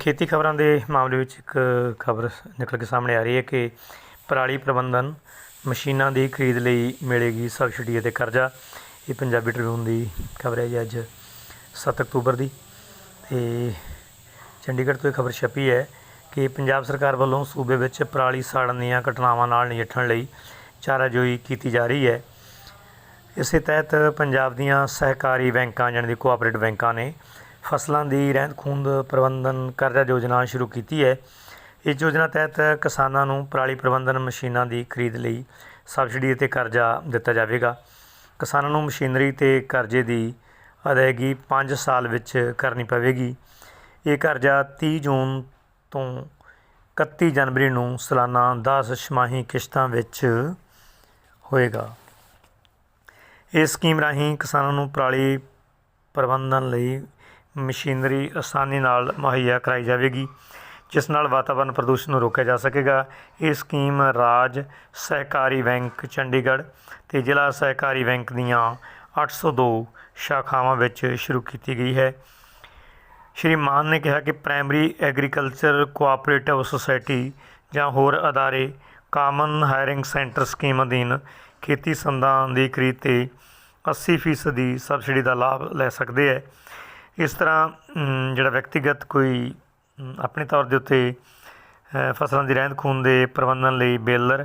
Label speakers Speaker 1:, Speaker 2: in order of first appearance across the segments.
Speaker 1: ਖੇਤੀ ਖਬਰਾਂ ਦੇ ਮਾਮਲੇ ਵਿੱਚ ਇੱਕ ਖਬਰ ਨਿਕਲ ਕੇ ਸਾਹਮਣੇ ਆ ਰਹੀ ਹੈ ਕਿ ਪਰਾਲੀ ਪ੍ਰਬੰਧਨ ਮਸ਼ੀਨਾਂ ਦੀ ਖਰੀਦ ਲਈ ਮਿਲੇਗੀ ਸਬਸਿਡੀ ਅਤੇ ਕਰਜ਼ਾ। ਇਹ ਪੰਜਾਬੀ ਟ੍ਰਿਬਿਊਨ ਦੀ ਖਬਰ ਹੈ ਜੀ ਅੱਜ 7 ਅਕਤੂਬਰ ਦੀ। ਤੇ ਚੰਡੀਗੜ੍ਹ ਤੋਂ ਇਹ ਖਬਰ ਛਪੀ ਹੈ ਕਿ ਪੰਜਾਬ ਸਰਕਾਰ ਵੱਲੋਂ ਸੂਬੇ ਵਿੱਚ ਪਰਾਲੀ ਸਾੜਨ ਦੀਆਂ ਘਟਨਾਵਾਂ ਨਾਲ ਨਜਿੱਠਣ ਲਈ ਚਾਰਾਜੋਈ ਕੀਤੀ ਜਾ ਰਹੀ ਹੈ। ਇਸੇ ਤਹਿਤ ਪੰਜਾਬ ਦੀਆਂ ਸਹਿਕਾਰੀ ਬੈਂਕਾਂ ਜਾਣੀ ਦੀ ਕੋਆਪਰੇਟਿਵ ਬੈਂਕਾਂ ਨੇ ਫਸਲਾਂ ਦੀ ਰਹਿੰਦ ਖੂੰਹਦ ਪ੍ਰਬੰਧਨ ਕਰਜ਼ਾ ਯੋਜਨਾ ਸ਼ੁਰੂ ਕੀਤੀ ਹੈ। ਇਸ ਯੋਜਨਾ ਤਹਿਤ ਕਿਸਾਨਾਂ ਨੂੰ ਪਰਾਲੀ ਪ੍ਰਬੰਧਨ ਮਸ਼ੀਨਾਂ ਦੀ ਖਰੀਦ ਲਈ ਸਬਸਿਡੀ ਅਤੇ ਕਰਜ਼ਾ ਦਿੱਤਾ ਜਾਵੇਗਾ। ਕਿਸਾਨਾਂ ਨੂੰ ਮਸ਼ੀਨਰੀ ਤੇ ਕਰਜ਼ੇ ਦੀ ਅਦਾਇਗੀ 5 ਸਾਲ ਵਿੱਚ ਕਰਨੀ ਪਵੇਗੀ। ਇਹ ਕਰਜ਼ਾ 30 ਜੂਨ ਤੋਂ 31 ਜਨਵਰੀ ਨੂੰ ਸਾਲਾਨਾ 10 ਛਮਾਹੀ ਕਿਸ਼ਤਾਂ ਵਿੱਚ ਹੋਏਗਾ। ਇਸ ਸਕੀਮ ਰਾਹੀਂ ਕਿਸਾਨਾਂ ਨੂੰ ਪਰਾਲੀ ਪ੍ਰਬੰਧਨ ਲਈ ਮਸ਼ੀਨਰੀ ਆਸਾਨੀ ਨਾਲ ਮੁਹੱਈਆ ਕਰਾਈ ਜਾਵੇਗੀ, ਜਿਸ ਨਾਲ ਵਾਤਾਵਰਣ ਪ੍ਰਦੂਸ਼ਣ ਨੂੰ ਰੋਕਿਆ ਜਾ ਸਕੇਗਾ। ਇਹ ਸਕੀਮ ਰਾਜ ਸਹਿਕਾਰੀ ਬੈਂਕ ਚੰਡੀਗੜ੍ਹ ਤੇ ਜ਼ਿਲ੍ਹਾ ਸਹਿਕਾਰੀ ਬੈਂਕ ਦੀਆਂ 802 ਸ਼ਾਖਾਵਾਂ ਵਿੱਚ ਸ਼ੁਰੂ ਕੀਤੀ ਗਈ ਹੈ। ਸ਼੍ਰੀ ਮਾਨ ਨੇ ਕਿਹਾ ਕਿ ਪ੍ਰਾਇਮਰੀ ਐਗਰੀਕਲਚਰ ਕੋਆਪਰੇਟਿਵ ਸੁਸਾਇਟੀ ਜਾਂ ਹੋਰ ਅਦਾਰੇ ਕਾਮਨ ਹਾਇਰਿੰਗ ਸੈਂਟਰ ਸਕੀਮ ਅਧੀਨ ਖੇਤੀ ਸੰਦਾਂ ਦੀ ਖਰੀਦ ਤੇ 80% ਦੀ ਸਬਸਿਡੀ ਦਾ ਲਾਭ ਲੈ ਸਕਦੇ ਹੈ। ਇਸ ਤਰ੍ਹਾਂ ਜਿਹੜਾ ਵਿਅਕਤੀਗਤ ਕੋਈ ਆਪਣੇ ਤੌਰ ਦੇ ਉੱਤੇ ਫਸਲਾਂ ਦੀ ਰਹਿੰਦ ਖੂੰਹਦ ਦੇ ਪ੍ਰਬੰਧਨ ਲਈ ਬੇਲਰ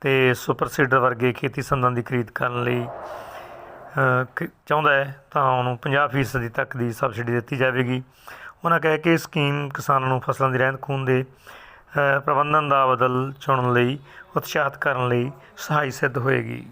Speaker 1: ਤੇ ਸੁਪਰ ਸੀਡਰ ਵਰਗੇ ਖੇਤੀ ਸੰਦਾਂ ਦੀ ਖਰੀਦ ਕਰਨ ਲਈ ਚਾਹੁੰਦਾ ਹੈ, ਤਾਂ ਉਹਨੂੰ 50% ਦੀ ਤੱਕ ਦੀ ਸਬਸਿਡੀ ਦਿੱਤੀ ਜਾਵੇਗੀ। ਉਹਨਾਂ ਕਹਿ ਕਿ ਇਹ ਸਕੀਮ ਕਿਸਾਨਾਂ ਨੂੰ ਫਸਲਾਂ ਦੀ ਰਹਿੰਦ ਖੂੰਹਦ ਦੇ ਪ੍ਰਬੰਧਨ ਦਾ ਬਦਲ ਚੁਣਨ ਲਈ, ਉਤਸ਼ਾਹਿਤ ਕਰਨ ਲਈ ਸਹਾਈ ਸਿੱਧ ਹੋਏਗੀ।